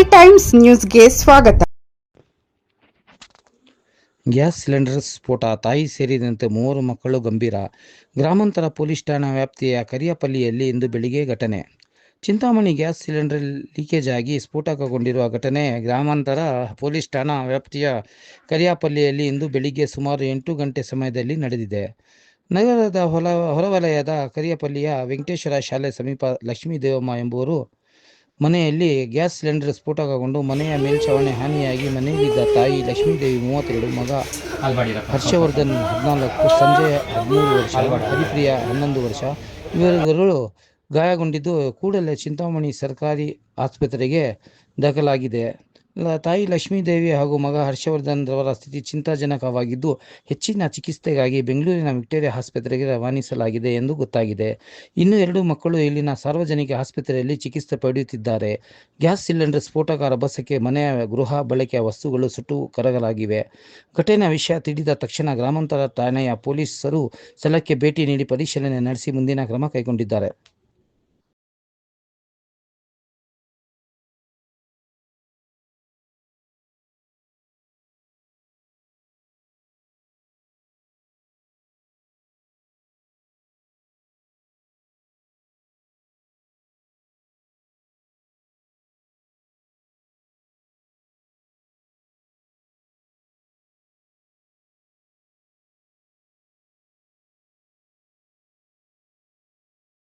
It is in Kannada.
ಟೈಮ್ಸ್ ನ್ಯೂಸ್ಗೆ ಸ್ವಾಗತ. ಗ್ಯಾಸ್ ಸಿಲಿಂಡರ್ ಸ್ಫೋಟ, ತಾಯಿ ಸೇರಿದಂತೆ ಮೂವರು ಮಕ್ಕಳು ಗಂಭೀರ. ಗ್ರಾಮಾಂತರ ಪೊಲೀಸ್ ಠಾಣಾ ವ್ಯಾಪ್ತಿಯ ಕರಿಯಪಲ್ಲಿಯಲ್ಲಿ ಇಂದು ಬೆಳಿಗ್ಗೆ ಘಟನೆ. ಚಿಂತಾಮಣಿ ಗ್ಯಾಸ್ ಸಿಲಿಂಡರ್ ಲೀಕೇಜ್ ಆಗಿ ಸ್ಫೋಟಕಗೊಂಡಿರುವ ಘಟನೆ ಗ್ರಾಮಾಂತರ ಪೊಲೀಸ್ ಠಾಣಾ ವ್ಯಾಪ್ತಿಯ ಕರಿಯಾಪಲ್ಲಿಯಲ್ಲಿ ಇಂದು ಬೆಳಿಗ್ಗೆ ಸುಮಾರು ಎಂಟು ಗಂಟೆ ಸಮಯದಲ್ಲಿ ನಡೆದಿದೆ. ನಗರದ ಹೊಲ, ಹೊರವಲಯದ ಕರಿಯಪಲ್ಲಿಯ ವೆಂಕಟೇಶ್ವರ ಶಾಲೆ ಸಮೀಪ ಲಕ್ಷ್ಮೀ ದೇವಮ್ಮ ಎಂಬುವರು ಮನೆಯಲ್ಲಿ ಗ್ಯಾಸ್ ಸಿಲಿಂಡರ್ ಸ್ಫೋಟಗೊಂಡು ಮನೆಯ ಮೇಲ್ಛಾವಣಿ ಹಾನಿಯಾಗಿ ಮನೆಯಲ್ಲಿದ್ದ ತಾಯಿ ಲಕ್ಷ್ಮೀದೇವಿ ಮೂವತ್ತೆರಡು ಮಗ ಹರ್ಷವರ್ಧನ್ ಹದಿನಾಲ್ಕು, ಸಂಜೆ ಹದಿಮೂರು ವರ್ಷ, ಹರಿಪ್ರಿಯ ಹನ್ನೊಂದು ವರ್ಷ. ಇವರುಗಳು ಗಾಯಗೊಂಡಿದ್ದು ಕೂಡಲೇ ಚಿಂತಾಮಣಿ ಸರ್ಕಾರಿ ಆಸ್ಪತ್ರೆಗೆ ದಾಖಲಾಗಿದೆ. ತಾಯಿ ಲಕ್ಷ್ಮೀದೇವಿ ಹಾಗೂ ಮಗ ಹರ್ಷವರ್ಧನ್ ರವರ ಸ್ಥಿತಿ ಚಿಂತಾಜನಕವಾಗಿದ್ದು, ಹೆಚ್ಚಿನ ಚಿಕಿತ್ಸೆಗಾಗಿ ಬೆಂಗಳೂರಿನ ವಿಕ್ಟೋರಿಯಾ ಆಸ್ಪತ್ರೆಗೆ ರವಾನಿಸಲಾಗಿದೆ ಎಂದು ಗೊತ್ತಾಗಿದೆ. ಇನ್ನು ಎರಡು ಮಕ್ಕಳು ಇಲ್ಲಿನ ಸಾರ್ವಜನಿಕ ಆಸ್ಪತ್ರೆಯಲ್ಲಿ ಚಿಕಿತ್ಸೆ ಪಡೆಯುತ್ತಿದ್ದಾರೆ. ಗ್ಯಾಸ್ ಸಿಲಿಂಡರ್ ಸ್ಫೋಟಕ ರಭಸಕ್ಕೆ ಮನೆಯ ಗೃಹ ಬಳಕೆಯ ವಸ್ತುಗಳು ಸುಟ್ಟು ಕರಗಲಾಗಿವೆ. ಘಟನೆ ವಿಷಯ ತಿಳಿದ ತಕ್ಷಣ ಗ್ರಾಮಾಂತರ ಠಾಣೆಯ ಪೊಲೀಸರು ಸ್ಥಳಕ್ಕೆ ಭೇಟಿ ನೀಡಿ ಪರಿಶೀಲನೆ ನಡೆಸಿ ಮುಂದಿನ ಕ್ರಮ ಕೈಗೊಂಡಿದ್ದಾರೆ.